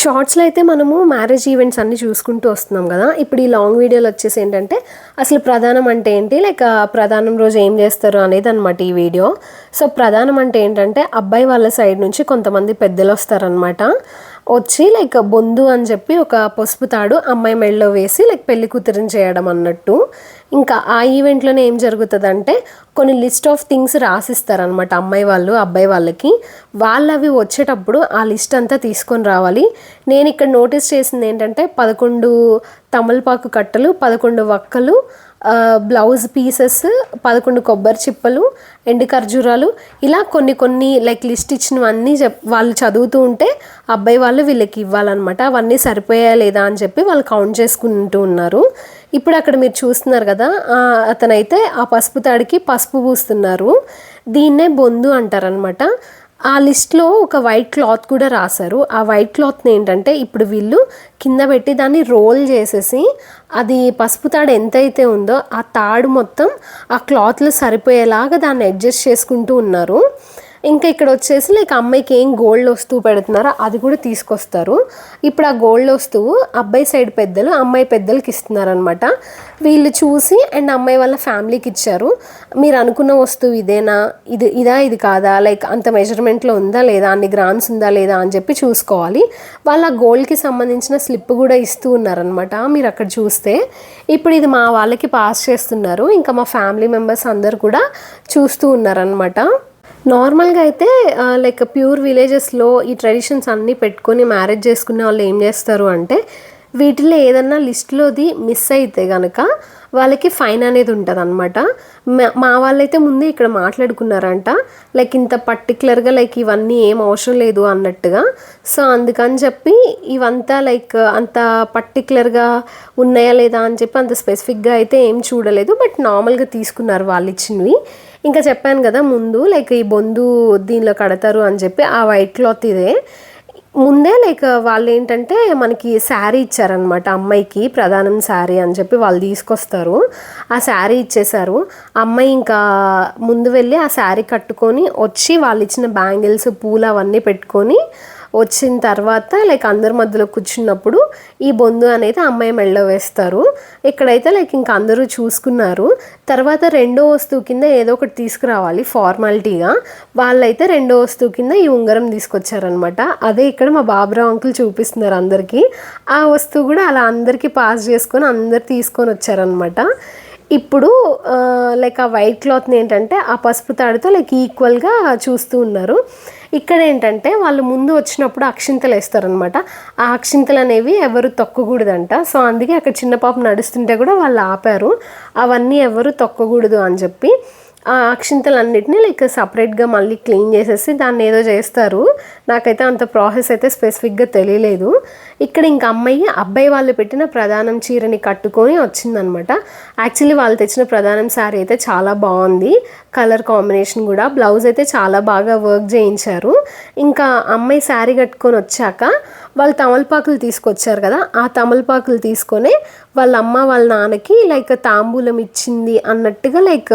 షార్ట్స్లో అయితే మనము మ్యారేజ్ ఈవెంట్స్ అన్ని చూసుకుంటూ వస్తున్నాం కదా. ఇప్పుడు ఈ లాంగ్ వీడియోలు వచ్చేసి ఏంటంటే అసలు ప్రధానం అంటే ఏంటి? లైక్ ప్రధానం రోజు ఏం చేస్తారు అనేది అనమాట ఈ వీడియో. సో ప్రధానం అంటే ఏంటంటే అబ్బాయి వాళ్ళ సైడ్ నుంచి కొంతమంది పెద్దలు వస్తారనమాట వచ్చి లైక్ బొందు అని చెప్పి ఒక పసుపు తాడు అమ్మాయి మెడలో వేసి లైక్ పెళ్ళి కూతురిని చేయడం అన్నట్టు. ఇంకా ఆ ఈవెంట్లోనే ఏం జరుగుతుందంటే కొన్ని లిస్ట్ ఆఫ్ థింగ్స్ రాసిస్తారనమాట అమ్మాయి వాళ్ళు అబ్బాయి వాళ్ళకి. వాళ్ళు అవి వచ్చేటప్పుడు ఆ లిస్ట్ అంతా తీసుకొని రావాలి. నేను ఇక్కడ నోటీస్ చేసింది ఏంటంటే పదకొండు తమలపాకు కట్టలు పదకొండు వక్కలు బ్లౌజ్ పీసెస్ పదకొండు కొబ్బరి చిప్పలు ఎండు ఖర్జూరాలు. ఇలా కొన్ని కొన్ని లైక్ లిస్ట్ ఇచ్చినవన్నీ చెప్ వాళ్ళు చదువుతూ ఉంటే అబ్బాయి వాళ్ళు వీళ్ళకి ఇవ్వాలన్నమాట. అవన్నీ సరిపోయా లేదా అని చెప్పి వాళ్ళు కౌంట్ చేసుకుంటూ ఉన్నారు. ఇప్పుడు అక్కడ మీరు చూస్తున్నారు కదా అతనైతే ఆ పసుపు తాడికి పసుపు పూస్తున్నారు. దీన్నే బొందు అంటారనమాట ఆ లిస్ట్లో ఒక వైట్ క్లాత్ కూడా రాశారు. ఆ వైట్ క్లాత్ని ఏంటంటే ఇప్పుడు వీళ్ళు కింద పెట్టి దాన్ని రోల్ చేసేసి అది పసుపు తాడు ఎంతైతే ఉందో ఆ తాడు మొత్తం ఆ క్లాత్లో సరిపోయేలాగా దాన్ని అడ్జస్ట్ చేసుకుంటూ ఉన్నారు. ఇంకా ఇక్కడ వచ్చేసి లైక్ అమ్మాయికి ఏం గోల్డ్ వస్తువు పెడుతున్నారో అది కూడా తీసుకొస్తారు. ఇప్పుడు ఆ గోల్డ్ వస్తువు అబ్బాయి సైడ్ పెద్దలు అమ్మాయి పెద్దలకి ఇస్తున్నారనమాట వీళ్ళు చూసి అండ్ అమ్మాయి వాళ్ళ ఫ్యామిలీకి ఇచ్చారు. మీరు అనుకున్న వస్తువు ఇదేనా? ఇది ఇదా ఇది కాదా? లైక్ అంత మెజర్మెంట్లో ఉందా లేదా? అన్ని గ్రామ్స్ ఉందా లేదా? అని చెప్పి చూసుకోవాలి. వాళ్ళ గోల్డ్కి సంబంధించిన స్లిప్ కూడా ఇస్తూ ఉన్నారనమాట మీరు అక్కడ చూస్తే ఇప్పుడు ఇది మా వాళ్ళకి పాస్ చేస్తున్నారు. ఇంకా మా ఫ్యామిలీ మెంబర్స్ అందరు కూడా చూస్తూ ఉన్నారనమాట నార్మల్గా అయితే లైక్ ప్యూర్ విలేజెస్లో ఈ ట్రెడిషన్స్ అన్నీ పెట్టుకొని మ్యారేజ్ చేసుకునే వాళ్ళు ఏం చేస్తారు అంటే వీటిలో ఏదన్నా లిస్ట్లోది మిస్ అయితే కనుక వాళ్ళకి ఫైన్ అనేది ఉంటుంది అనమాట మా వాళ్ళైతే ముందే ఇక్కడ మాట్లాడుకున్నారంట లైక్ ఇంత పర్టికులర్గా లైక్ ఇవన్నీ ఏం అవసరం లేదు అన్నట్టుగా. సో అందుకని చెప్పి ఇవంతా లైక్ అంత పర్టికులర్గా ఉన్నాయా లేదా అని చెప్పి అంత స్పెసిఫిక్గా అయితే ఏం చూడలేదు. బట్ నార్మల్గా తీసుకున్నారు వాళ్ళు ఇచ్చినవి. ఇంకా చెప్పాను కదా ముందు లైక్ ఈ బొందు దీనిలో కడతారు అని చెప్పి ఆ వైట్ క్లాత్ ఇదే. ముందే లైక్ వాళ్ళు ఏంటంటే మనకి శారీ ఇచ్చారనమాట అమ్మాయికి ప్రధానం శారీ అని చెప్పి వాళ్ళు తీసుకొస్తారు. ఆ శారీ ఇచ్చేశారు. అమ్మాయి ఇంకా ముందు వెళ్ళి ఆ శారీ కట్టుకొని వచ్చి వాళ్ళు ఇచ్చిన బ్యాంగిల్స్ పూలు అవన్నీ పెట్టుకొని వచ్చిన తర్వాత లైక్ అందరి మధ్యలో కూర్చున్నప్పుడు ఈ బొందు అనేది అమ్మాయి మెడలో వేస్తారు. ఇక్కడైతే లైక్ ఇంకా అందరూ చూసుకున్నారు. తర్వాత రెండో వస్తువు కింద ఏదో ఒకటి తీసుకురావాలి ఫార్మాలిటీగా వాళ్ళైతే రెండో వస్తువు కింద ఈ ఉంగరం తీసుకొచ్చారనమాట అదే ఇక్కడ మా బాబురావు అంకుల్ చూపిస్తున్నారు అందరికీ. ఆ వస్తువు కూడా అలా అందరికీ పాస్ చేసుకొని అందరు తీసుకొని వచ్చారనమాట ఇప్పుడు లైక్ ఆ వైట్ క్లాత్ని ఏంటంటే ఆ పసుపు తాడుతో లైక్ ఈక్వల్గా చూస్తూ ఉన్నారు. ఇక్కడ ఏంటంటే వాళ్ళు ముందు వచ్చినప్పుడు అక్షింతలు వేస్తారనమాట ఆ అక్షింతలు అనేవి ఎవరు తొక్కకూడదంట. సో అందుకే అక్కడ చిన్న పాప నడుస్తుంటే కూడా వాళ్ళు ఆపారు. అవన్నీ ఎవరు తొక్కకూడదు అని చెప్పి. ఆ అక్షింతలన్నిటిని లైక్ సపరేట్గా మళ్ళీ క్లీన్ చేసేసి దాన్ని ఏదో చేస్తారు. నాకైతే అంత ప్రాసెస్ అయితే స్పెసిఫిక్గా తెలియలేదు. ఇక్కడ ఇంక అమ్మాయి అబ్బాయి వాళ్ళు పెట్టిన ప్రధానం చీరని కట్టుకొని వచ్చిందనమాట. యాక్చువల్లీ వాళ్ళు తెచ్చిన ప్రధానం శారీ అయితే చాలా బాగుంది. కలర్ కాంబినేషన్ కూడా బ్లౌజ్ అయితే చాలా బాగా వర్క్ చేయించారు. ఇంకా అమ్మాయి శారీ కట్టుకొని వచ్చాక వాళ్ళు తమలపాకులు తీసుకొచ్చారు కదా ఆ తమలపాకులు తీసుకొని వాళ్ళ అమ్మ వాళ్ళ నాన్నకి లైక్ తాంబూలం ఇచ్చింది అన్నట్టుగా లైక్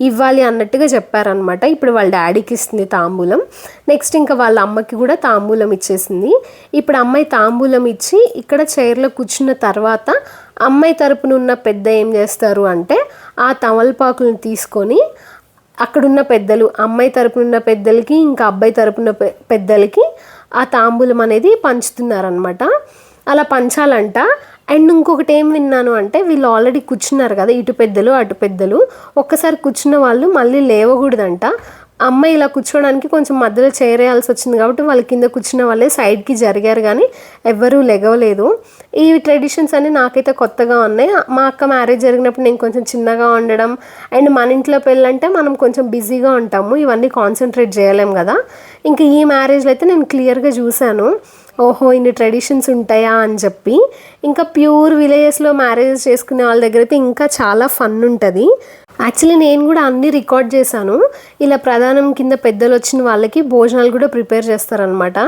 ఇవ్వాలి అన్నట్టుగా చెప్పారనమాట ఇప్పుడు వాళ్ళ డాడీకి ఇస్తుంది తాంబూలం. నెక్స్ట్ ఇంకా వాళ్ళ అమ్మకి కూడా తాంబూలం ఇచ్చేసింది. ఇప్పుడు అమ్మాయి తాంబూలం ఇచ్చి ఇక్కడ చైర్లో కూర్చున్న తర్వాత అమ్మాయి తరపున ఉన్న పెద్ద ఏం చేస్తారు అంటే ఆ తమలపాకులను తీసుకొని అక్కడున్న పెద్దలు అమ్మాయి తరపున ఉన్న పెద్దలకి ఇంకా అబ్బాయి తరపున పెద్దలకి ఆ తాంబూలం అనేది పంచుతున్నారనమాట అలా పంచాలంట. అండ్ ఇంకొకటి ఏం విన్నాను అంటే వీళ్ళు ఆల్రెడీ కూర్చున్నారు కదా ఇటు పెద్దలు అటు పెద్దలు. ఒక్కసారి కూర్చున్న వాళ్ళు మళ్ళీ లేవకూడదంట. అమ్మాయి ఇలా కూర్చోడానికి కొంచెం మధ్యలో చేరేయాల్సి వచ్చింది కాబట్టి వాళ్ళ కింద కూర్చున్న వాళ్ళే సైడ్కి జరిగారు కానీ ఎవ్వరూ లెగవలేదు. ఈ ట్రెడిషన్స్ అన్నీ నాకైతే కొత్తగా ఉన్నాయి. మా అక్క మ్యారేజ్ జరిగినప్పుడు నేను కొంచెం చిన్నగా ఉండడం అండ్ మన ఇంట్లో పెళ్ళంటే మనం కొంచెం బిజీగా ఉంటాము. ఇవన్నీ కాన్సన్ట్రేట్ చేయలేం కదా. ఇంకా ఈ మ్యారేజ్లో అయితే నేను క్లియర్గా చూశాను. ఓహో ఇన్ని ట్రెడిషన్స్ ఉంటాయా అని చెప్పి. ఇంకా ప్యూర్ విలేజెస్లో మ్యారేజ్ చేసుకునే వాళ్ళ దగ్గర అయితే ఇంకా చాలా ఫన్ ఉంటుంది. యాక్చువల్లీ నేను కూడా అన్నీ రికార్డ్ చేశాను. ఇలా ప్రధానం కింద పెద్దలు వచ్చిన వాళ్ళకి భోజనాలు కూడా ప్రిపేర్ చేస్తారనమాట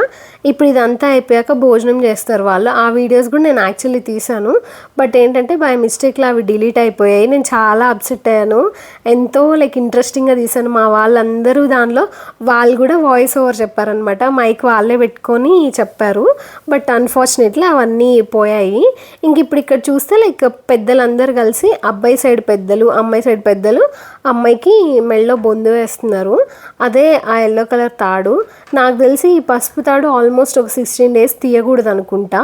ఇప్పుడు ఇదంతా అయిపోయాక భోజనం చేస్తారు వాళ్ళు. ఆ వీడియోస్ కూడా నేను యాక్చువల్లీ తీశాను. బట్ ఏంటంటే బై మిస్టేక్లో అవి డిలీట్ అయిపోయాయి. నేను చాలా అప్సెట్ అయ్యాను. ఎంతో లైక్ ఇంట్రెస్టింగ్గా తీశాను. మా వాళ్ళందరూ దానిలో వాళ్ళు కూడా వాయిస్ ఓవర్ చెప్పారనమాట మైక్ వాళ్ళే పెట్టుకొని చెప్పారు. బట్ అన్ఫార్చునేట్లీ అవన్నీ పోయాయి. ఇంక ఇప్పుడు ఇక్కడ చూస్తే లైక్ పెద్దలందరూ కలిసి అబ్బాయి సైడ్ పెద్దలు అమ్మాయి సైడ్ పెద్దలు పెద్దలు అమ్మాయికి మెళ్ళలో బొందు వేస్తున్నారు. అదే ఆ ఎల్లో కలర్ తాడు. నాకు తెలిసి ఈ పసుపు తాడు ఆల్మోస్ట్ ఒక సిక్స్టీన్ డేస్ తీయకూడదు అనుకుంటా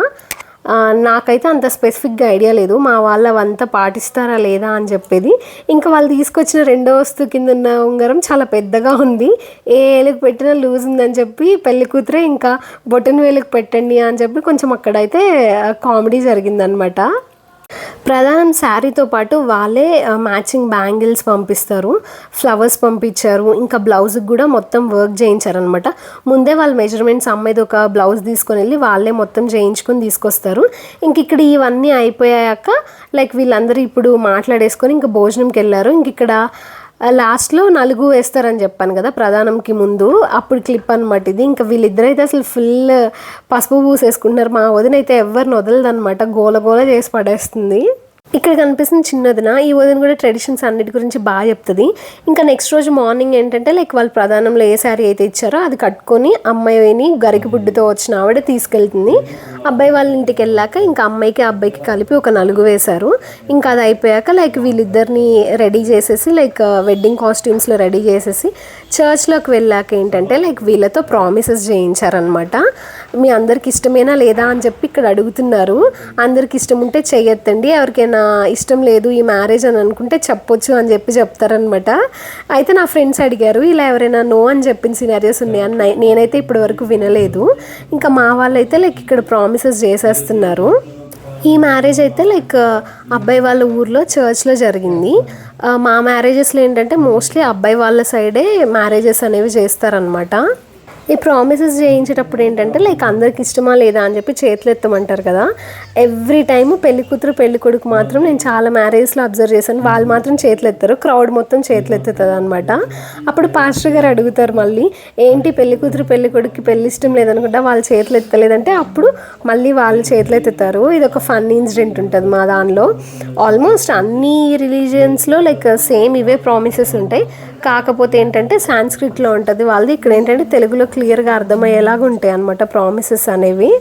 నాకైతే అంత స్పెసిఫిక్గా ఐడియా లేదు. మా వాళ్ళు అవంతా పాటిస్తారా లేదా అని చెప్పేది. ఇంకా వాళ్ళు తీసుకొచ్చిన రెండో వస్తువు కింద ఉన్న ఉంగరం చాలా పెద్దగా ఉంది. ఏ వేలుకు పెట్టినా లూజ్ ఉందని చెప్పి పెళ్ళి కూతురే ఇంకా బొటన్ వేలుకు పెట్టండి అని చెప్పి కొంచెం అక్కడైతే కామెడీ జరిగిందనమాట. ప్రధానం శారీతో పాటు వాళ్ళే మ్యాచింగ్ బ్యాంగిల్స్ పంపిస్తారు. ఫ్లవర్స్ పంపించారు. ఇంకా బ్లౌజ్కి కూడా మొత్తం వర్క్ చేయించారనమాట ముందే వాళ్ళ మెజర్మెంట్స్ అమ్మాయిది ఒక బ్లౌజ్ తీసుకొని వెళ్ళి వాళ్ళే మొత్తం చేయించుకొని తీసుకొస్తారు. ఇంక ఇక్కడ ఇవన్నీ అయిపోయాక లైక్ వీళ్ళందరూ ఇప్పుడు మాట్లాడేసుకొని ఇంకా భోజనంకి వెళ్ళారు. ఇంక ఇక్కడ లాస్ట్లో నలుగు వేస్తారని చెప్పాను కదా ప్రధానంకి ముందు. అప్పుడు క్లిప్ అనమాట ఇది. ఇంకా వీళ్ళిద్దరైతే అసలు ఫుల్ పసుపు పూసేసుకుంటున్నారు మా వదిన అయితే ఎవరిని వదలదనమాట గోల గోల చేసి పడేస్తుంది. ఇక్కడ కనిపిస్తున్న చిన్నదిన ఈ వదిన కూడా ట్రెడిషన్స్ అన్నిటి గురించి బాగా చెప్తుంది. ఇంకా నెక్స్ట్ రోజు మార్నింగ్ ఏంటంటే లైక్ వాళ్ళు ప్రధానంలో ఏ శారీ అయితే ఇచ్చారో అది కట్టుకొని అమ్మాయిని గరికి బుడ్డుతో వచ్చిన ఆవిడ తీసుకెళ్తుంది. అబ్బాయి వాళ్ళ ఇంటికి వెళ్ళాక ఇంకా అమ్మాయికి అబ్బాయికి కలిపి ఒక నలుగు వేశారు. ఇంకా అది అయిపోయాక లైక్ వీళ్ళిద్దరిని రెడీ చేసేసి లైక్ వెడ్డింగ్ కాస్ట్యూమ్స్లో రెడీ చేసేసి చర్చ్లోకి వెళ్ళాక ఏంటంటే లైక్ వీళ్ళతో ప్రామిసెస్ చేయించారనమాట మీ అందరికి ఇష్టమేనా లేదా? అని చెప్పి ఇక్కడ అడుగుతున్నారు. అందరికి ఇష్టం ఉంటే చేయొద్దండి ఎవరికైనా ఇష్టం లేదు ఈ మ్యారేజ్ అని అనుకుంటే చెప్పొచ్చు అని చెప్పి చెప్తారనమాట అయితే నా ఫ్రెండ్స్ అడిగారు ఇలా ఎవరైనా నో అని చెప్పిన సినారియోస్ ఉన్నాయని నేనైతే ఇప్పటి వరకు వినలేదు. ఇంకా మా వాళ్ళైతే లైక్ ఇక్కడ ప్రామిసెస్ చేసేస్తున్నారు. ఈ మ్యారేజ్ అయితే లైక్ అబ్బాయి వాళ్ళ ఊర్లో చర్చ్లో జరిగింది. మా మ్యారేజెస్లో ఏంటంటే మోస్ట్లీ అబ్బాయి వాళ్ళ సైడే మ్యారేజెస్ అనేవి చేస్తారనమాట ఈ ప్రామిసెస్ చేయించేటప్పుడు ఏంటంటే లైక్ అందరికి ఇష్టమా లేదా అని చెప్పి చేతులు ఎత్తమంటారు కదా. ఎవ్రీ టైం పెళ్ళి కూతురు పెళ్ళి కొడుకు మాత్రం నేను చాలా మ్యారేజ్లో అబ్జర్వ్ చేశాను. వాళ్ళు మాత్రం చేతులు ఎత్తారు. క్రౌడ్ మొత్తం చేతులు ఎత్తుతుంది అనమాట అప్పుడు పాస్టర్ గారు అడుగుతారు మళ్ళీ ఏంటి పెళ్ళి కూతురు పెళ్ళి కొడుకు పెళ్ళి ఇష్టం లేదనుకుంటా? వాళ్ళు చేతులు ఎత్తలేదంటే అప్పుడు మళ్ళీ వాళ్ళు చేతులు ఎత్తుతారు. ఇది ఒక ఫన్ ఇన్సిడెంట్ ఉంటుంది మా దానిలో. ఆల్మోస్ట్ అన్ని రిలీజియన్స్లో లైక్ సేమ్ ఇవే ప్రామిసెస్ ఉంటాయి. కాకపోతే ఏంటంటే సాంస్క్రిట్లో ఉంటుంది. వాళ్ళది ఇక్కడ ఏంటంటే తెలుగులో క్లియర్గా అర్థమయ్యేలాగా ఉంటాయి అనమాట ప్రామిసెస్ అనేవి.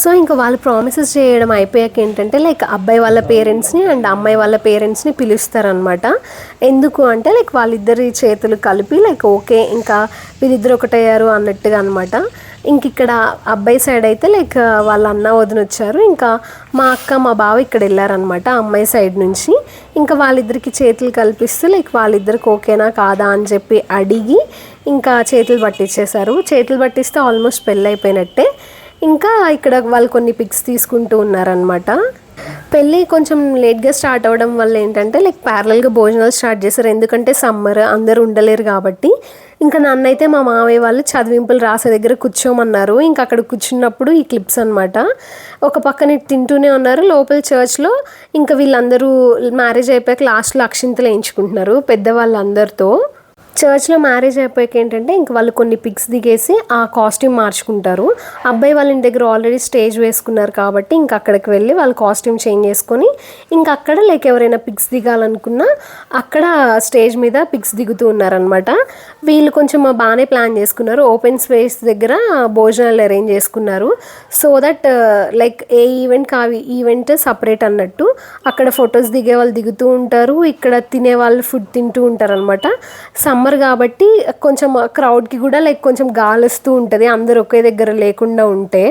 సో ఇంకా వాళ్ళు ప్రామిసెస్ చేయడం అయిపోయాక ఏంటంటే లైక్ అబ్బాయి వాళ్ళ పేరెంట్స్ని అండ్ అమ్మాయి వాళ్ళ పేరెంట్స్ని పిలుస్తారనమాట ఎందుకు అంటే లైక్ వాళ్ళిద్దరి చేతులు కలిపి లైక్ ఓకే ఇంకా వీళ్ళిద్దరు ఒకటయ్యారు అన్నట్టుగా అనమాట ఇంక ఇక్కడ అబ్బాయి సైడ్ అయితే లైక్ వాళ్ళ అన్న వదిన వచ్చారు. ఇంకా మా అక్క మా బావ ఇక్కడ వెళ్ళారనమాట అమ్మాయి సైడ్ నుంచి. ఇంకా వాళ్ళిద్దరికి చేతులు కల్పిస్తే లైక్ వాళ్ళిద్దరికి ఓకేనా కాదా అని చెప్పి అడిగి ఇంకా చేతులు పట్టించేశారు. చేతులు పట్టిస్తే ఆల్మోస్ట్ పెళ్ళి అయిపోయినట్టే ఇంకా ఇక్కడ వాళ్ళు కొన్ని పిక్స్ తీసుకుంటూ ఉన్నారనమాట పెళ్ళి కొంచెం లేట్గా స్టార్ట్ అవ్వడం వల్ల ఏంటంటే లైక్ ప్యారలల్గా భోజనాలు స్టార్ట్ చేశారు. ఎందుకంటే సమ్మర్ అందరూ ఉండలేరు కాబట్టి. ఇంకా నన్నైతే మా మావయ్య వాళ్ళు చదివింపులు రాసే దగ్గర కూర్చోమన్నారు. ఇంకా అక్కడ కూర్చున్నప్పుడు ఈ క్లిప్స్ అనమాట ఒక పక్కన తింటూనే ఉన్నారు. లోపల చర్చ్లో ఇంకా వీళ్ళందరూ మ్యారేజ్ అయిపోయాక లాస్ట్లో అక్షింతలు వేయించుకుంటున్నారు పెద్దవాళ్ళందరితో. చర్చ్లో మ్యారేజ్ అయిపోయాక ఏంటంటే ఇంక వాళ్ళు కొన్ని పిక్స్ దిగేసి ఆ కాస్ట్యూమ్ మార్చుకుంటారు. అబ్బాయి వాళ్ళ ఇంటి దగ్గర ఆల్రెడీ స్టేజ్ వేసుకున్నారు కాబట్టి ఇంక అక్కడికి వెళ్ళి వాళ్ళు కాస్ట్యూమ్ చేంజ్ చేసుకొని ఇంకా అక్కడ లైక్ ఎవరైనా పిక్స్ దిగాలనుకున్నా అక్కడ స్టేజ్ మీద పిక్స్ దిగుతూ ఉన్నారనమాట వీళ్ళు కొంచెం బాగానే ప్లాన్ చేసుకున్నారు. ఓపెన్ స్పేస్ దగ్గర భోజనాలు అరేంజ్ చేసుకున్నారు. So that like a event కావి event separate అన్నట్టు అక్కడ ఫొటోస్ దిగే వాళ్ళు దిగుతూ ఉంటారు. ఇక్కడ తినే వాళ్ళు ఫుడ్ తింటూ ఉంటారు అనమాట సమ్మర్ కాబట్టి కొంచెం క్రౌడ్కి కూడా లైక్ కొంచెం గాలిస్తూ ఉంటుంది. అందరు ఒకే దగ్గర లేకుండా ఉంటే.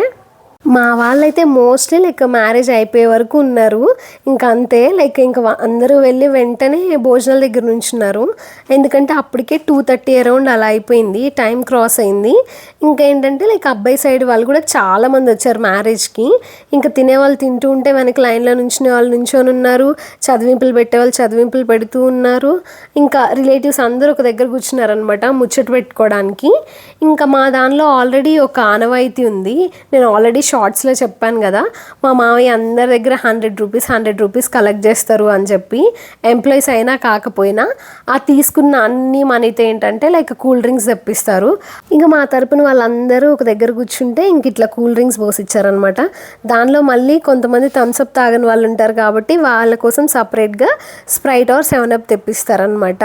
మా వాళ్ళైతే మోస్ట్లీ లైక్ మ్యారేజ్ అయిపోయే వరకు ఉన్నారు. ఇంకా అంతే లైక్ ఇంకా అందరూ వెళ్ళి వెంటనే భోజనాల దగ్గర నుంచున్నారు ఎందుకంటే అప్పటికే టూ థర్టీ అరౌండ్ అలా అయిపోయింది టైం క్రాస్ అయింది. ఇంకా ఏంటంటే లైక్ అబ్బాయి సైడ్ వాళ్ళు కూడా చాలా మంది వచ్చారు మ్యారేజ్కి ఇంకా తినే వాళ్ళు తింటూ ఉంటే వెనక లైన్లో నుంచిన వాళ్ళు నుంచొని ఉన్నారు. చదివింపులు పెట్టే వాళ్ళు చదివింపులు పెడుతూ ఉన్నారు. ఇంకా రిలేటివ్స్ అందరూ ఒక దగ్గర కూర్చున్నారనమాట ముచ్చట పెట్టుకోవడానికి. ఇంకా మా దానిలో ఆల్రెడీ ఒక ఆనవాయితీ ఉంది. నేను ఆల్రెడీ షార్ట్స్లో చెప్పాను కదా మా మామయ్య అందరి దగ్గర hundred rupees hundred rupees collect చేస్తారు అని చెప్పి ఎంప్లాయీస్ అయినా కాకపోయినా ఆ తీసుకున్న అన్ని మనీతో ఏంటంటే లైక్ కూల్ డ్రింక్స్ తెప్పిస్తారు. ఇంకా మా తరపున వాళ్ళందరూ ఒక దగ్గర కూర్చుంటే ఇంక ఇట్లా కూల్ డ్రింక్స్ పోసిచ్చారనమాట దానిలో మళ్ళీ కొంతమంది థమ్స్అప్ తాగని వాళ్ళు ఉంటారు కాబట్టి వాళ్ళ కోసం సపరేట్గా స్ప్రైట్ ఆర్ సెవెన్ అప్ తెప్పిస్తారనమాట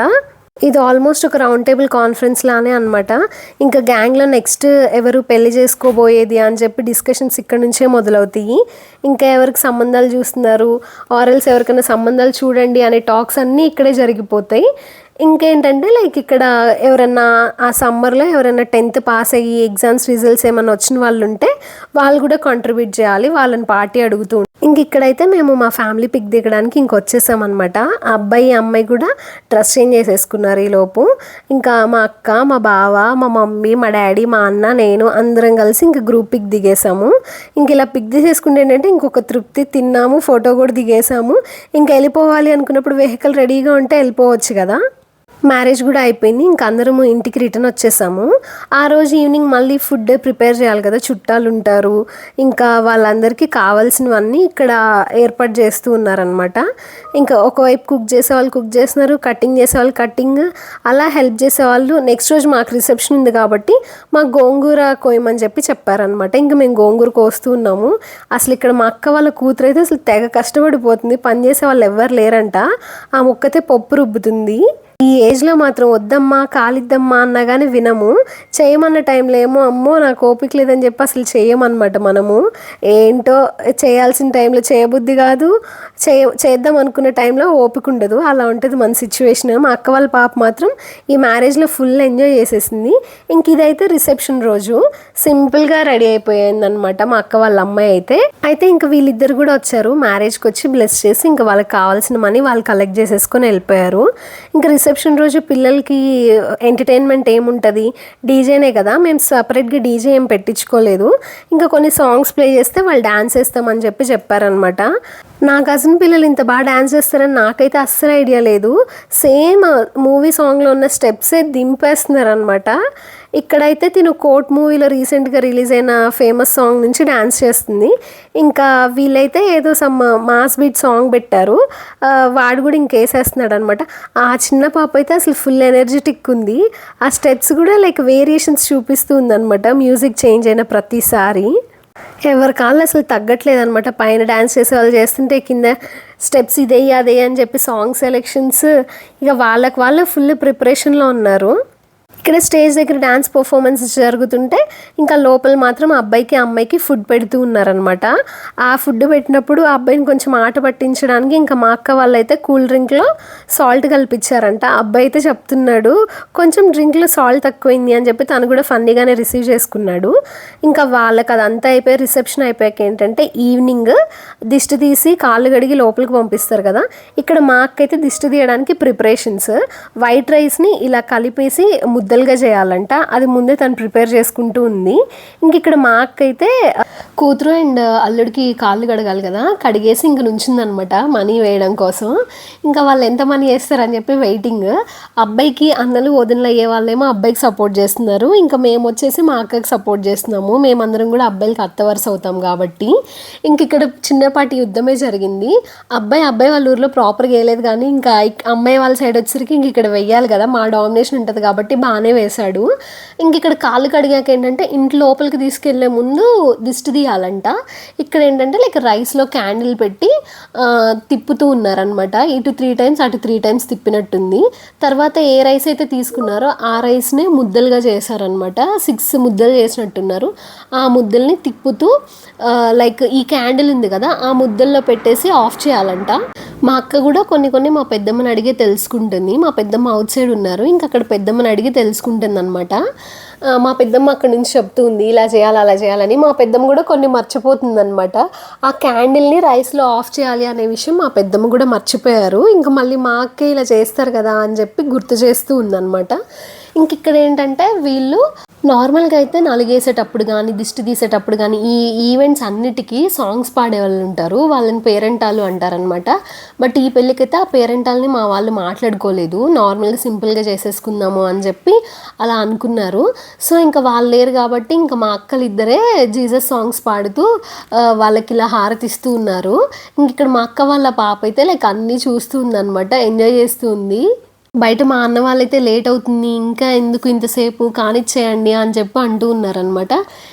ఇది ఆల్మోస్ట్ ఒక రౌండ్ టేబుల్ కాన్ఫరెన్స్ లానే అనమాట ఇంకా గ్యాంగ్లో నెక్స్ట్ ఎవరు పెళ్ళి చేసుకోబోయేది అని చెప్పి డిస్కషన్స్ ఇక్కడ నుంచే మొదలవుతాయి. ఇంకా ఎవరికి సంబంధాలు చూస్తున్నారు? ఆర్ఎల్స్ ఎవరికైనా సంబంధాలు చూడండి అనే టాక్స్ అన్నీ ఇక్కడే జరిగిపోతాయి. ఇంకేంటంటే లైక్ ఇక్కడ ఎవరన్నా ఆ సమ్మర్లో ఎవరైనా టెన్త్ పాస్ అయ్యి ఎగ్జామ్స్ రిజల్ట్స్ ఏమైనా వచ్చిన వాళ్ళు ఉంటే వాళ్ళు కూడా కాంట్రిబ్యూట్ చేయాలి వాళ్ళని పార్టీ అడుగుతూ ఇంక ఇక్కడైతే మేము మా ఫ్యామిలీ పిక్ దిగడానికి ఇంకొచ్చేసాం అనమాట ఆ అబ్బాయి అమ్మాయి కూడా డ్రెస్ చేంజ్ చేసేసుకున్నారు ఈలోపు ఇంకా మా అక్క మా బావ మా మమ్మీ మా డాడీ మా అన్న నేను అందరం కలిసి ఇంక గ్రూప్ పిక్ దిగేసాము. ఇంక ఇలా పిక్ దిగేసుకుంటే ఏంటంటే ఇంకొక తృప్తి తిన్నాము ఫోటో కూడా దిగేసాము. ఇంకా వెళ్ళిపోవాలి అనుకున్నప్పుడు వెహికల్ రెడీగా ఉంటే వెళ్ళిపోవచ్చు కదా. మ్యారేజ్ కూడా అయిపోయింది. ఇంక అందరము ఇంటికి రిటర్న్ వచ్చేసాము. ఆ రోజు ఈవినింగ్ మళ్ళీ ఫుడ్ ప్రిపేర్ చేయాలి కదా. చుట్టాలు ఉంటారు. ఇంకా వాళ్ళందరికీ కావాల్సినవన్నీ ఇక్కడ ఏర్పాటు చేస్తూ ఉన్నారనమాట ఇంకా ఒకవైపు కుక్ చేసే వాళ్ళు కుక్ చేస్తున్నారు. కటింగ్ చేసే వాళ్ళు కటింగ్. అలా హెల్ప్ చేసే వాళ్ళు నెక్స్ట్ రోజు మాకు రిసెప్షన్ ఉంది కాబట్టి మా గోంగూర కోయమని చెప్పి చెప్పారనమాట ఇంకా మేము గోంగూర కోస్తూ ఉన్నాము. అసలు ఇక్కడ మా అక్క వాళ్ళ కూతురు అయితే అసలు తెగ కష్టపడిపోతుంది. పని చేసే వాళ్ళు ఎవ్వరు లేరంట. ఆ మొక్కతే పప్పు రుబ్బుతుంది. ఈ ఏజ్లో మాత్రం వద్దమ్మా కాలిద్దమ్మా అన్నా కానీ వినము. చేయమన్న టైంలో ఏమో అమ్మో నాకు ఓపిక లేదని చెప్పి అసలు చేయమన్నమాట మనము. ఏంటో చేయాల్సిన టైంలో చేయబుద్ధి కాదు. చేయ చేద్దాం అనుకున్న టైంలో ఓపిక ఉండదు. అలా ఉంటుంది మన సిచ్యువేషన్ మా అక్క వాళ్ళ పాప మాత్రం ఈ మ్యారేజ్లో ఫుల్ ఎంజాయ్ చేసేసింది. ఇంక ఇదైతే రిసెప్షన్ రోజు. సింపుల్గా రెడీ అయిపోయింది అనమాట మా అక్క వాళ్ళ అమ్మాయి అయితే. అయితే ఇంకా వీళ్ళిద్దరు కూడా వచ్చారు. మ్యారేజ్కి వచ్చి బ్లెస్ చేసి ఇంకా వాళ్ళకి కావాల్సిన మనీ వాళ్ళు కలెక్ట్ చేసేసుకొని వెళ్ళిపోయారు. ఇంకా రిసెప్షన్ రోజు పిల్లలకి ఎంటర్టైన్మెంట్ ఏముంటుంది? డీజేనే కదా మేము సపరేట్గా డీజే ఏం పెట్టించుకోలేదు. ఇంకా కొన్ని సాంగ్స్ ప్లే చేస్తే వాళ్ళు డ్యాన్స్ వేస్తామని చెప్పి చెప్పారనమాట నా కజిన్ పిల్లలు ఇంత బాగా డ్యాన్స్ చేస్తారని నాకైతే అస్సలు ఐడియా లేదు. సేమ్ మూవీ సాంగ్లో ఉన్న స్టెప్సే దింపేస్తున్నారు అనమాట ఇక్కడైతే తిను కోట్ మూవీలో రీసెంట్గా రిలీజ్ అయిన ఫేమస్ సాంగ్ నుంచి డ్యాన్స్ చేస్తుంది. ఇంకా వీళ్ళైతే ఏదో సమ్ మాస్ బీట్ సాంగ్ పెట్టారు. వాడు కూడా ఇంకేసేస్తున్నాడు అనమాట ఆ చిన్న పాప అయితే అసలు ఫుల్ ఎనర్జెటిక్ ఉంది. ఆ స్టెప్స్ కూడా లైక్ వేరియేషన్స్ చూపిస్తూ ఉందన్నమాట మ్యూజిక్ చేంజ్ అయిన ప్రతిసారి. ఎవరి కాళ్ళు అసలు తగ్గట్లేదు అనమాట పైన డ్యాన్స్ చేసే వాళ్ళు చేస్తుంటే కింద స్టెప్స్ ఇదే అదే అని చెప్పి సాంగ్ సెలెక్షన్స్ ఇక వాళ్ళకి వాళ్ళు ఫుల్ ప్రిపరేషన్లో ఉన్నారు. ఇక్కడ స్టేజ్ దగ్గర డ్యాన్స్ పర్ఫార్మెన్స్ జరుగుతుంటే ఇంకా లోపల మాత్రం ఆ అబ్బాయికి అమ్మాయికి ఫుడ్ పెడుతూ ఉన్నారనమాట ఆ ఫుడ్ పెట్టినప్పుడు ఆ అబ్బాయిని కొంచెం ఆట పట్టించడానికి ఇంకా మా అక్క వాళ్ళైతే కూల్ డ్రింక్లో సాల్ట్ కల్పించారంట. ఆ అబ్బాయి అయితే చెప్తున్నాడు కొంచెం డ్రింక్లో సాల్ట్ తక్కువైంది అని చెప్పి తను కూడా ఫన్నీగానే రిసీవ్ చేసుకున్నాడు. ఇంకా వాళ్ళకి అదంతా అయిపోయి రిసెప్షన్ అయిపోయాక ఏంటంటే ఈవినింగ్ దిష్టి తీసి కాళ్ళు కడిగి లోపలికి పంపిస్తారు కదా. ఇక్కడ మా అక్క అయితే దిష్టి తీయడానికి ప్రిపరేషన్స్. వైట్ రైస్ని ఇలా కలిపేసి ముద్దలుగా చేయాలంట. అది ముందే తను ప్రిపేర్ చేసుకుంటూ ఉంది. ఇంక ఇక్కడ మా అక్క అయితే కూతురు అండ్ అల్లుడికి కాళ్ళు కడగాలి కదా. కడిగేసి ఇంక నుంచిందనమాట మనీ వేయడం కోసం. ఇంకా వాళ్ళు ఎంత మనీ వేస్తారని చెప్పి వెయిటింగ్ అబ్బాయికి అన్నలు వదినలు అయ్యే వాళ్ళేమో అబ్బాయికి సపోర్ట్ చేస్తున్నారు. ఇంకా మేము వచ్చేసి మా అక్కకి సపోర్ట్ చేస్తున్నాము. మేమందరం కూడా అబ్బాయిలకి అత్తవరుస అవుతాం కాబట్టి. ఇంక ఇక్కడ చిన్నపాటి యుద్ధమే జరిగింది. అబ్బాయి అబ్బాయి వాళ్ళ ఊర్లో ప్రాపర్గా వేయలేదు కానీ ఇంకా అమ్మాయి వాళ్ళ సైడ్ వచ్చేసరికి ఇంక ఇక్కడ వెయ్యాలి కదా. మా డామినేషన్ ఉంటుంది కాబట్టి బాగా బాగానే వేశాడు. ఇంక ఇక్కడ కాళ్ళు కడిగాక ఏంటంటే ఇంటి లోపలికి తీసుకెళ్ళే ముందు దిష్టి తీయాలంట. ఇక్కడ ఏంటంటే లైక్ రైస్లో క్యాండిల్ పెట్టి తిప్పుతూ ఉన్నారనమాట ఇటు త్రీ టైమ్స్ అటు త్రీ టైమ్స్ తిప్పినట్టుంది. తర్వాత ఏ రైస్ అయితే తీసుకున్నారో ఆ రైస్నే ముద్దలుగా చేశారనమాట సిక్స్ ముద్దలు చేసినట్టున్నారు. ఆ ముద్దల్ని తిప్పుతూ లైక్ ఈ క్యాండిల్ ఉంది కదా ఆ ముద్దల్లో పెట్టేసి ఆఫ్ చేయాలంట. మా అక్క కూడా కొన్ని కొన్ని మా పెద్దమ్మని అడిగే తెలుసుకుంటుంది. మా పెద్దమ్మ అవుట్ సైడ్ ఉన్నారు. ఇంకా అక్కడ పెద్దమ్మని అడిగి తెలుసుకుంటుంది అనమాట మా పెద్దమ్మ అక్కడి నుంచి చెప్తుంది ఇలా చేయాలి అలా చేయాలని మా పెద్దమ్మ కూడా కొన్ని మర్చిపోతుంది అనమాట ఆ క్యాండిల్ని రైస్లో ఆఫ్ చేయాలి అనే విషయం మా పెద్దమ్మ కూడా మర్చిపోయారు. ఇంకా మళ్ళీ మా అక్క ఇలా చేస్తారు కదా అని చెప్పి గుర్తు చేస్తూ ఉందన్నమాట. ఇంక ఇక్కడ ఏంటంటే వీళ్ళు నార్మల్గా అయితే నలుగేసేటప్పుడు కానీ దిష్టి తీసేటప్పుడు కానీ ఈ ఈవెంట్స్ అన్నిటికీ సాంగ్స్ పాడే వాళ్ళు ఉంటారు. వాళ్ళని పేరెంటాలు అంటారనమాట బట్ ఈ పెళ్ళికైతే ఆ పేరెంటాలని మా వాళ్ళు మాట్లాడుకోలేదు. నార్మల్గా సింపుల్గా చేసేసుకుందాము అని చెప్పి అలా అనుకున్నారు. సో ఇంకా వాళ్ళు లేరు కాబట్టి ఇంకా మా అక్కలు ఇద్దరే జీసస్ సాంగ్స్ పాడుతూ వాళ్ళకి ఇలా హారతిస్తూ ఉన్నారు. ఇంక ఇక్కడ మా అక్క వాళ్ళ పాప అయితే లైక్ అన్నీ చూస్తూ ఉందనమాట ఎంజాయ్ చేస్తూ ఉంది. బయట మా అన్న వాళ్ళైతే లేట్ అవుతుంది ఇంకా ఎందుకు ఇంతసేపు కానిచ్చేయండి అని చెప్పి అంటూ ఉన్నారనమాట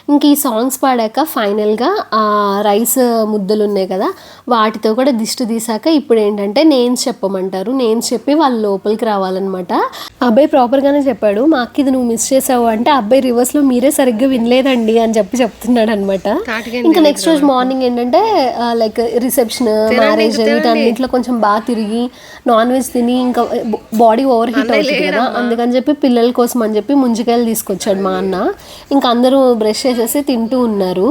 ఇంక ఈ సాంగ్స్ పాడాక ఫైనల్గా ఆ రైస్ ముద్దలు ఉన్నాయి కదా వాటితో కూడా దిష్టి తీసాక ఇప్పుడు ఏంటంటే నేమ్స్ చెప్పమంటారు. నేమ్స్ చెప్పి వాళ్ళు లోపలికి రావాలన్నమాట. అబ్బాయి ప్రాపర్గానే చెప్పాడు. మా అక్క ఇది నువ్వు మిస్ చేసావు అంటే అబ్బాయి రివర్స్లో మీరే సరిగ్గా వినలేదండి అని చెప్పి చెప్తున్నాడు అనమాట ఇంకా నెక్స్ట్ రోజు మార్నింగ్ ఏంటంటే లైక్ రిసెప్షన్ మ్యారేజ్ వీటన్నిటిలో కొంచెం బాగా తిరిగి నాన్ వెజ్ తిని ఇంకా బాడీ ఓవర్ హీట్ అవుతుంది కదా అందుకని చెప్పి పిల్లల కోసం అని చెప్పి ముంజికాయలు తీసుకొచ్చాడు మా అన్న. ఇంకా అందరూ బ్రష్ చేసేసి తింటూ ఉన్నారు.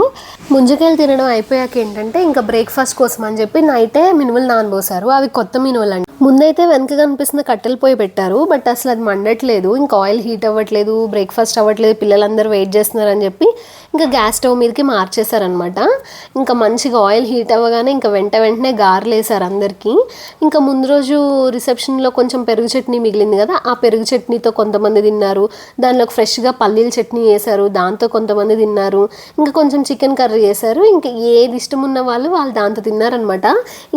ముంజికాయలు తినడం అయిపోయాక ఏంటంటే ఇంకా బ్రేక్ఫాస్ట్ కోసం అని చెప్పి నైటే మినుములు నానబోసారు. అవి కొత్త మినుములు అండి ముందైతే వెనక కనిపిస్తున్న కట్టెల పొయ్యి పెట్టారు బట్ అసలు అది మండట్లేదు. ఇంకా ఆయిల్ హీట్ అవ్వట్లేదు బ్రేక్ఫాస్ట్ అవ్వట్లేదు పిల్లలందరూ వెయిట్ చేస్తున్నారని చెప్పి ఇంకా గ్యాస్ స్టవ్ మీదకి మార్చేశారనమాట ఇంకా మంచిగా ఆయిల్ హీట్ అవ్వగానే ఇంకా వెంట వెంటనే గారెలు అందరికీ. ఇంకా ముందు రోజు రిసెప్షన్లో కొంచెం పెరుగు చట్నీ మిగిలింది కదా ఆ పెరుగు చట్నీతో కొంతమంది తిన్నారు. దానిలో ఫ్రెష్గా పల్లీల చట్నీ వేశారు దాంతో కొంతమంది తిన్నారు. ఇంకా కొంచెం చికెన్ కర్రీ వేశారు. ఇంకా ఏది ఇష్టం ఉన్న వాళ్ళు వాళ్ళు దాంతో తిన్నారనమాట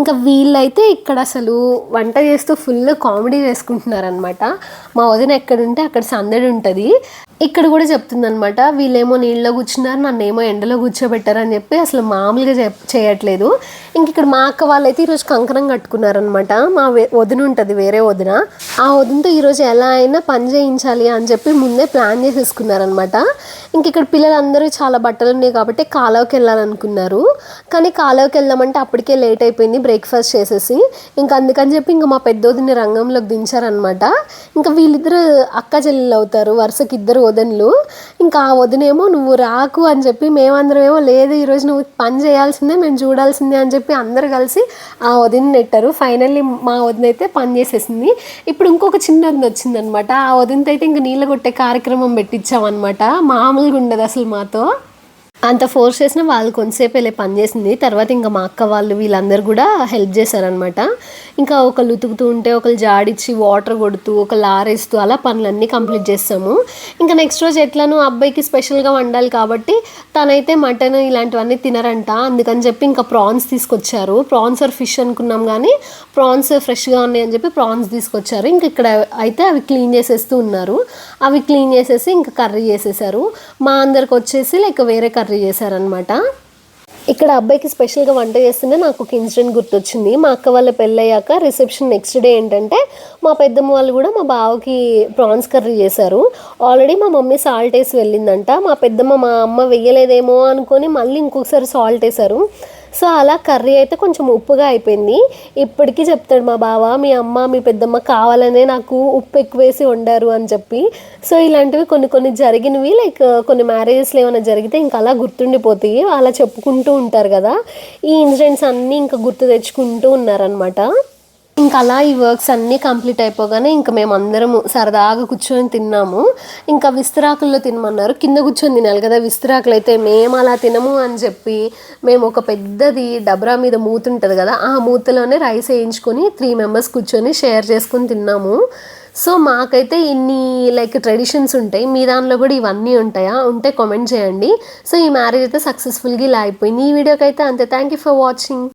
ఇంకా వీళ్ళైతే ఇక్కడ అసలు వంట చేస్తూ ఫుల్ కామెడీ వేసుకుంటున్నారనమాట మా వదిన ఎక్కడుంటే అక్కడ సందడి ఉంటుంది. ఇక్కడ కూడా చెప్తుందనమాట వీళ్ళేమో నీళ్ళలో కూర్చున్నారు నన్ను ఏమో ఎండలో కూర్చోబెట్టారని చెప్పి అసలు మామూలుగా చెప్ చేయట్లేదు. ఇంక ఇక్కడ మా అక్క వాళ్ళైతే ఈరోజు కంకణం కట్టుకున్నారనమాట మా వే- వదిన ఉంటుంది వేరే వదిన. ఆ వదినతో ఈరోజు ఎలా అయినా పని చేయించాలి అని చెప్పి ముందే ప్లాన్ చేసేసుకున్నారనమాట ఇంక ఇక్కడ పిల్లలందరూ చాలా బట్టలు ఉన్నాయి కాబట్టి కాలువకి వెళ్ళాలనుకున్నారు. కానీ కాలువకి వెళ్దామంటే అప్పటికే లేట్ అయిపోయింది బ్రేక్ఫాస్ట్ చేసేసి. ఇంకా అందుకని చెప్పి ఇంకా మా పెద్దోదిని రంగంలోకి దించారనమాట ఇంకా వీళ్ళిద్దరు అక్క చెల్లెలు అవుతారు వరుసకి ఇద్దరు వదనలు. ఇంకా ఆ వదినేమో నువ్వు రాకు అని చెప్పి మేమందరం ఏమో లేదు ఈరోజు నువ్వు పని చేయాల్సిందే మేము చూడాల్సిందే అని చెప్పి అందరు కలిసి ఆ వదిన నెట్టారు. ఫైనల్లీ మా వదిన అయితే పని చేసేసింది. ఇప్పుడు ఇంకొక చిన్న వదిన వచ్చిందనమాట. ఆ వదినతో అయితే ఇంకా నీళ్ళ కొట్టే కార్యక్రమం పెట్టించామన్నమాట మామూలుగా ఉండదు అసలు మాతో. అంత ఫోర్స్ చేసినా వాళ్ళు కొంతసేపు వెళ్ళి పని చేసింది. తర్వాత ఇంకా మా అక్క వాళ్ళు వీళ్ళందరూ కూడా హెల్ప్ చేశారనమాట ఇంకా ఒకళ్ళు ఉతుకుతూ ఉంటే ఒకళ్ళు జాడిచ్చి వాటర్ కొడుతూ ఒకళ్ళు ఆరేస్తూ అలా పనులన్నీ కంప్లీట్ చేస్తాము. ఇంకా నెక్స్ట్ రోజు ఎట్లానో అబ్బాయికి స్పెషల్గా వండాలి కాబట్టి తనైతే మటన్ ఇలాంటివన్నీ తినరంట. అందుకని చెప్పి ఇంకా ప్రాన్స్ తీసుకొచ్చారు. ప్రాన్స్ ఆర్ ఫిష్ అనుకున్నాం కానీ ప్రాన్స్ ఫ్రెష్గా ఉన్నాయి అని చెప్పి ప్రాన్స్ తీసుకొచ్చారు. ఇంక ఇక్కడ అయితే అవి క్లీన్ చేసేస్తూ ఉన్నారు. అవి క్లీన్ చేసేసి ఇంకా కర్రీ చేసేసారు. మా అందరికి వచ్చేసి లైక్ వేరే కర్రీ చేశారనమాట ఇక్కడ అబ్బాయికి స్పెషల్గా వంట చేస్తుంటే నాకు ఒక ఇన్సిడెంట్ గుర్తొచ్చింది. మా అక్క వాళ్ళ పెళ్ళయ్యాక రిసెప్షన్ నెక్స్ట్ డే ఏంటంటే మా పెద్దమ్మ వాళ్ళు కూడా మా బావకి ప్రాన్స్ కర్రీ చేశారు. ఆల్రెడీ మా మమ్మీ సాల్ట్ వేసి వెళ్ళిందంట. మా పెద్దమ్మ మా అమ్మ వెయ్యలేదేమో అనుకొని మళ్ళీ ఇంకొకసారి సాల్ట్ వేశారు. సో అలా కర్రీ అయితే కొంచెం ఉప్పుగా అయిపోయింది. ఇప్పటికీ చెప్తాడు మా బావ మీ అమ్మ మీ పెద్దమ్మ కావాలనే నాకు ఉప్పు ఎక్కువ వేసి వండారు అని చెప్పి. సో ఇలాంటివి కొన్ని కొన్ని జరిగినవి లైక్ కొన్ని మ్యారేజెస్లో ఏమైనా జరిగితే ఇంకా అలా గుర్తుండిపోతాయి. అలా చెప్పుకుంటూ ఉంటారు కదా. ఈ ఇన్సిడెంట్స్ అన్నీ ఇంకా గుర్తు తెచ్చుకుంటూ ఉన్నారనమాట ఇంకా అలా ఈ వర్క్స్ అన్నీ కంప్లీట్ అయిపోగానే ఇంకా మేము అందరము సరదాగా కూర్చొని తిన్నాము. ఇంకా విస్తరాకుల్లో తినమన్నారు. కింద కూర్చొని తినాలి కదా విస్తరాకులు అయితే మేము అలా తినము అని చెప్పి మేము ఒక పెద్దది డబ్రా మీద మూత ఉంటుంది కదా ఆ మూతలోనే రైస్ వేయించుకొని త్రీ మెంబర్స్ కూర్చొని షేర్ చేసుకొని తిన్నాము. సో మాకైతే ఇన్ని లైక్ ట్రెడిషన్స్ ఉంటాయి. మీ దానిలో కూడా ఇవన్నీ ఉంటాయా? ఉంటే కామెంట్ చేయండి. సో ఈ మ్యారేజ్ అయితే సక్సెస్ఫుల్గా ఇలా అయిపోయింది. ఈ వీడియోకి అయితే అంతే. Thank you for watching